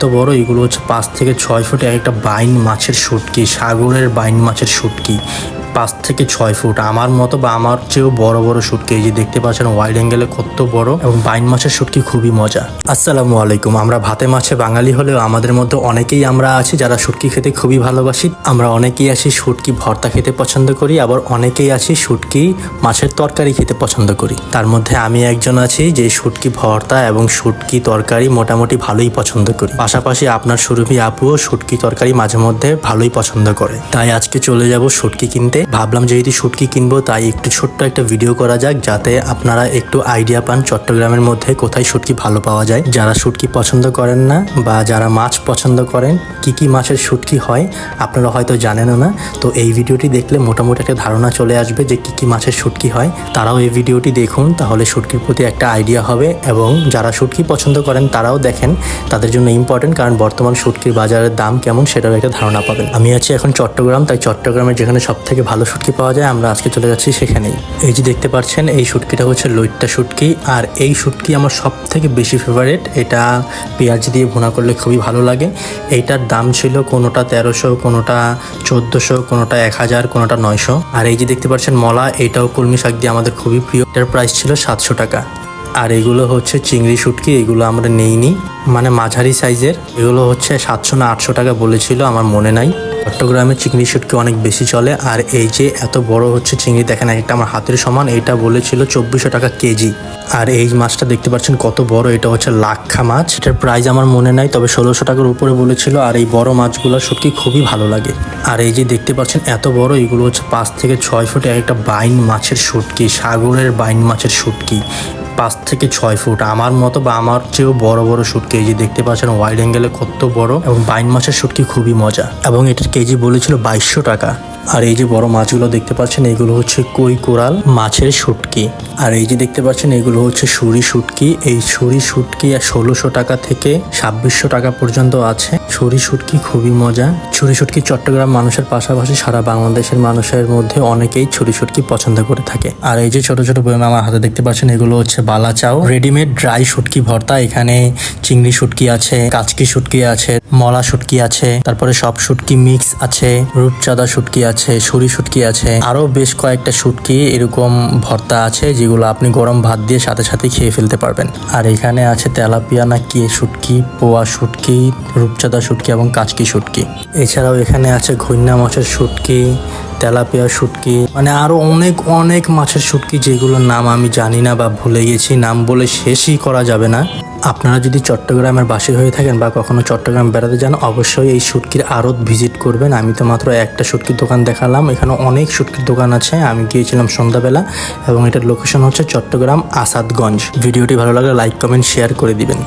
তো বড়? এগুলো হচ্ছে পাঁচ থেকে ছয় ফুট একটা বাইন মাছের শুটকি, সাগরের বাইন মাছের শুটকি। পাঁচ থেকে ছয় ফুট। আমার মতো বা আমার চেয়েও বড় বড় শুটকি এই যে দেখতে পাচ্ছেন ওয়াইড অ্যাঙ্গেলে কত বড় এবং বাইন মাছের শুটকি খুবই মজা আসসালামু আলাইকুম। আমরা ভাতে মাছে বাঙালি হলেও আমাদের মধ্যে অনেকেই আমরা আছি যারা শুটকি খেতে খুবই ভালোবাসি। আমরা অনেকেই আছি শুটকি ভর্তা খেতে পছন্দ করি, আবার অনেকেই আছি শুটকি মাছের তরকারি খেতে পছন্দ করি। তার মধ্যে আমি একজন আছি যে শুটকি ভর্তা এবং শুটকি তরকারি মোটামুটি ভালোই পছন্দ করি। পাশাপাশি আপনার সুরভি আপুও শুটকি তরকারি মাঝে মধ্যে ভালোই পছন্দ করে। তাই আজকে চলে যাব শুটকি কিনতে। ভাবলাম যেহেতু শুটকি কিনবো, তাই একটু ছোট্ট একটা ভিডিও করা যাক, যাতে আপনারা একটু আইডিয়া পান চট্টগ্রামের মধ্যে কোথায় শুটকি ভালো পাওয়া যায়। যারা শুটকি পছন্দ করেন না বা যারা মাছ পছন্দ করেন, কি কি মাছের শুটকি হয় আপনারা হয়তো জানেনও না। তো এই ভিডিওটি দেখলে মোটামুটি একটা ধারণা চলে আসবে যে কি কি মাছের শুটকি হয়। তারাও এই ভিডিওটি দেখুন, তাহলে শুটকির প্রতি একটা আইডিয়া হবে এবং যারা শুটকি পছন্দ করেন, তারাও দেখেন তাদের জন্য ইম্পর্টেন্ট কারণ বর্তমান শুটকির বাজারের দাম কেমন সেটারও একটা ধারণা পাবেন। আমি আছি এখন চট্টগ্রাম, তাই চট্টগ্রামের যেখানে সব থেকে ভালো শুটকি পাওয়া যায়, আমরা আজকে চলে যাচ্ছি সেখানেই। এই যে দেখতে পাচ্ছেন, এই শুটকিটা হচ্ছে লইট্টা শুটকি আর এই শুটকি আমার সব থেকে বেশি ফেভারেট এটা পেঁয়াজ দিয়ে ভুনা করলে খুবই ভালো লাগে। এইটার দাম ছিল কোনোটা তেরোশো, কোনোটা চোদ্দোশো, কোনোটা এক হাজার, কোনোটা নয়শো। আর এই যে দেখতে পাচ্ছেন মলা, এটাও কলমি শাক দিয়ে আমাদের খুবই প্রিয়। এটার প্রাইস ছিল সাতশো টাকা। আর এগুলো হচ্ছে চিংড়ি শুটকি, এগুলো আমরা নেইনি। মানে মাঝারি সাইজের, এগুলো হচ্ছে সাতশো না আটশো টাকা বলেছিল, আমার মনে নাই। চট্টগ্রামে চিংড়ি শুটকি অনেক বেশি চলে, আর এই যে এত বড় হচ্ছে চিংড়ি, দেখেন একটা আমার হাতের সমান, এটা বলেছিল চব্বিশশো টাকা কেজি। আর এই মাছটা দেখতে পাচ্ছেন কত বড়, এটা হচ্ছে লাক্ষা মাছ। এটার প্রাইস আমার মনে নাই, তবে ষোলোশো টাকার উপরে বলেছিল, আর এই বড় মাছগুলো শুটকি খুবই ভালো লাগে। আর এই যে দেখতে পাচ্ছেন এত বড়, এগুলো হচ্ছে পাঁচ থেকে ছয় ফুট একটা বাইন মাছের শুটকি, সাগরের বাইন মাছের শুটকি। পাঁচ থেকে ছয় ফুট। আমার মতো বা আমার চেয়েও বড় বড় শুটকি কেজি দেখতে পাচ্ছেন ওয়াইড অ্যাঙ্গেলে কত বড় এবং বাইন মাছের শুটকি খুবই মজা। এবং এটার কেজি বলেছিল বাইশশো টাকা। আর এই যে বড় মাছগুলো দেখতে পাচ্ছেন, এগুলো হচ্ছে কই কোরাল মাছের শুটকি। আর এই যে দেখতে পাচ্ছেন, এগুলো হচ্ছে সুরি শুটকি। এই সুরি শুটকি ষোলোশো টাকা থেকে ছাব্বিশশো টাকা পর্যন্ত আছে। ছুরি শুটকি খুবই মজা। ছুরি শুটকি চট্টগ্রাম মানুষের পাশাপাশি সারা বাংলাদেশের মানুষের মধ্যে অনেকেই ছুরি শুটকি পছন্দ করে থাকে। আর এই যে ছোট ছোট বইম আমার হাতে দেখতে পাচ্ছেন, এগুলো হচ্ছে বালা চাও। রেডিমেড ড্রাই শুটকি ভর্তা। এখানে চিংড়ি শুটকি আছে, কাচকি শুটকি আছে, মলা শুটকি আছে, তারপরে সব শুটকি মিক্স আছে, রূপচাঁদা শুটকি আছে। সুরি শুটকি আছে, আরও বেশ কয়েকটা শুটকি এরকম ভর্তা আছে যেগুলো আপনি গরম ভাত দিয়ে সাথে সাথে খেয়ে ফেলতে পারবেন। আর এখানে আছে তেলাপিয়া না কি শুটকি পোয়া শুটকি রূপচাঁদা শুটকি এবং কাচকি শুটকি এছাড়াও এখানে আছে ঘৈন্যা মাছের শুটকি তেলাপিয়া শুটকি মানে আরও অনেক অনেক মাছের শুটকি যেগুলোর নাম আমি জানি না বা ভুলে গেছি, নাম বলে শেষই করা যাবে না। আপনারা যদি চট্টগ্রামের বাসী হয়ে থাকেন বা কখনো চট্টগ্রাম বেড়াতে যান, অবশ্যই এই শুটকির আরত ভিজিট করবেন। আমি তো মাত্র একটা শুটকির দোকান দেখালাম। এখানে অনেক শুটকির দোকান আছে। আমি গিয়েছিলাম সন্ধ্যাবেলা এবং এটার লোকেশন হচ্ছে চট্টগ্রাম আসাদগঞ্জ। ভিডিওটি ভালো লাগলে লাইক কমেন্ট শেয়ার করে দিবেন।